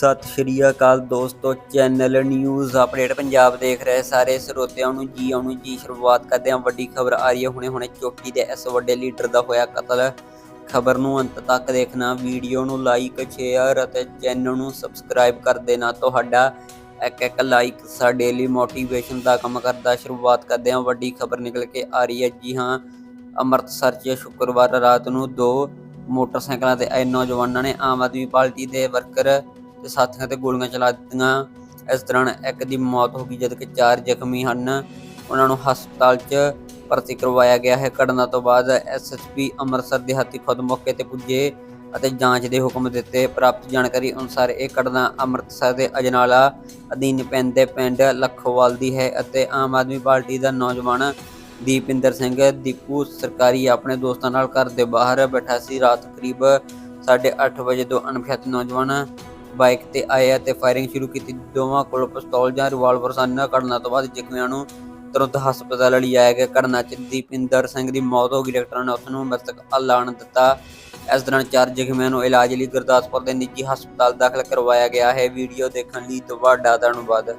ਸਤਿ ਸ਼੍ਰੀ ਅਕਾਲ ਦੋਸਤੋ, channel news update Punjab ਦੇਖ ਰਹੇ ਸਾਰੇ ਸਰੋਤਿਆਂ ਨੂੰ। ਜੀ ਆਉਣ ਨੂੰ ਜੀ, ਸ਼ੁਰੂਆਤ ਕਰਦੇ ਹਾਂ। ਵੱਡੀ ਖਬਰ ਆ ਰਹੀ ਹੈ। ਹੁਣੇ ਹੁਣੇ ਚੋਟੀ ਦੇ ਇਸ ਵੱਡੇ ਲੀਡਰ ਦਾ ਹੋਇਆ ਕਤਲ। ਖਬਰ ਨੂੰ ਅੰਤ ਤੱਕ ਦੇਖਣਾ। ਵੀਡੀਓ ਨੂੰ ਲਾਈਕ ਸ਼ੇਅਰ ਅਤੇ ਚੈਨਲ ਨੂੰ ਸਬਸਕ੍ਰਾਈਬ ਕਰ ਦੇਣਾ। ਤੁਹਾਡਾ ਇੱਕ ਇੱਕ ਲਾਈਕ ਸਾਡੇ ਲਈ ਮੋਟੀਵੇਸ਼ਨ ਦਾ ਕੰਮ ਕਰਦਾ। ਸ਼ੁਰੂਆਤ ਕਰਦੇ ਹਾਂ। ਵੱਡੀ ਖਬਰ ਨਿਕਲ ਕੇ ਆ ਰਹੀ ਹੈ। ਜੀ ਹਾਂ, ਅੰਮ੍ਰਿਤਸਰ 'ਚ ਸ਼ੁੱਕਰਵਾਰ ਰਾਤ ਨੂੰ ਦੋ ਮੋਟਰਸਾਈਕਲਾਂ ਤੇ ਆਏ ਨੌਜਵਾਨਾਂ ਨੇ ਆਮ ਆਦਮੀ ਪਾਰਟੀ ਦੇ ਵਰਕਰ ਤੇ ਸਾਥੀਆਂ ਤੇ ਗੋਲੀਆਂ ਚਲਾ ਦਿੱਤੀਆਂ। ਇਸ ਦੌਰਾਨ ਇੱਕ ਦੀ ਮੌਤ ਹੋ ਗਈ ਜਦਕਿ ਚਾਰ ਜ਼ਖਮੀ ਹਨ। ਉਹਨਾਂ ਨੂੰ ਹਸਪਤਾਲ 'ਚ ਭਰਤੀ ਕਰਵਾਇਆ ਗਿਆ ਹੈ। ਘਟਨਾ ਤੋਂ ਬਾਅਦ ਐਸਐਸਪੀ ਅੰਮ੍ਰਿਤਸਰ ਦੇ ਹੱਥੀ ਖੁਦ ਮੌਕੇ ਤੇ ਪੁੱਜੇ ਅਤੇ ਜਾਂਚ ਦੇ ਹੁਕਮ ਦਿੱਤੇ। ਪ੍ਰਾਪਤ ਜਾਣਕਾਰੀ ਅਨੁਸਾਰ ਇਹ ਘਟਨਾ ਅੰਮ੍ਰਿਤਸਰ ਦੇ ਅਜਨਾਲਾ ਅਧੀਨ ਪੈਂਦੇ ਪਿੰਡ ਲੱਖੋਵਾਲ ਦੀ ਹੈ ਅਤੇ ਆਮ ਆਦਮੀ ਪਾਰਟੀ ਦਾ ਨੌਜਵਾਨ ਦੀਪਿੰਦਰ ਸਿੰਘ ਦੀਪੂ ਸਰਕਾਰੀ ਆਪਣੇ ਦੋਸਤਾਂ ਨਾਲ ਘਰ ਦੇ ਬਾਹਰ ਬੈਠਾ ਸੀ। ਰਾਤ ਕਰੀਬ 8:30 ਵਜੇ ਦੋ ਅਣਪਛਾਤੇ ਨੌਜਵਾਨ ਬਾਈਕ ਤੇ ਆਏ ਅਤੇ ਫਾਇਰਿੰਗ ਸ਼ੁਰੂ ਕੀਤੀ। ਦੋਵਾਂ ਕੋਲ ਪਿਸਤੌਲ ਜਾਂ ਰਿਵਾਲਵਰ ਸਨ। ਘਟਨਾ ਤੋਂ ਬਾਅਦ ਜ਼ਖਮੀਆਂ ਨੂੰ ਤੁਰੰਤ ਹਸਪਤਾਲ ਲਿਜਾਇਆ ਗਿਆ। ਘਟਨਾ ਚ ਦੀਪਿੰਦਰ ਸਿੰਘ ਦੀ ਮੌਤ ਹੋ ਗਈ। ਡਾਕਟਰਾਂ ਨੇ ਉਸ ਨੂੰ ਮ੍ਰਿਤਕ ਐਲਾਨ ਦਿੱਤਾ। ਇਸ ਦੌਰਾਨ ਚਾਰ ਜ਼ਖਮੀਆਂ ਨੂੰ ਇਲਾਜ ਲਈ ਗੁਰਦਾਸਪੁਰ ਦੇ ਨਿੱਜੀ ਹਸਪਤਾਲ ਦਾਖਲ ਕਰਵਾਇਆ ਗਿਆ ਹੈ। ਵੀਡੀਓ ਦੇਖਣ ਲਈ ਤੁਹਾਡਾ ਧੰਨਵਾਦ।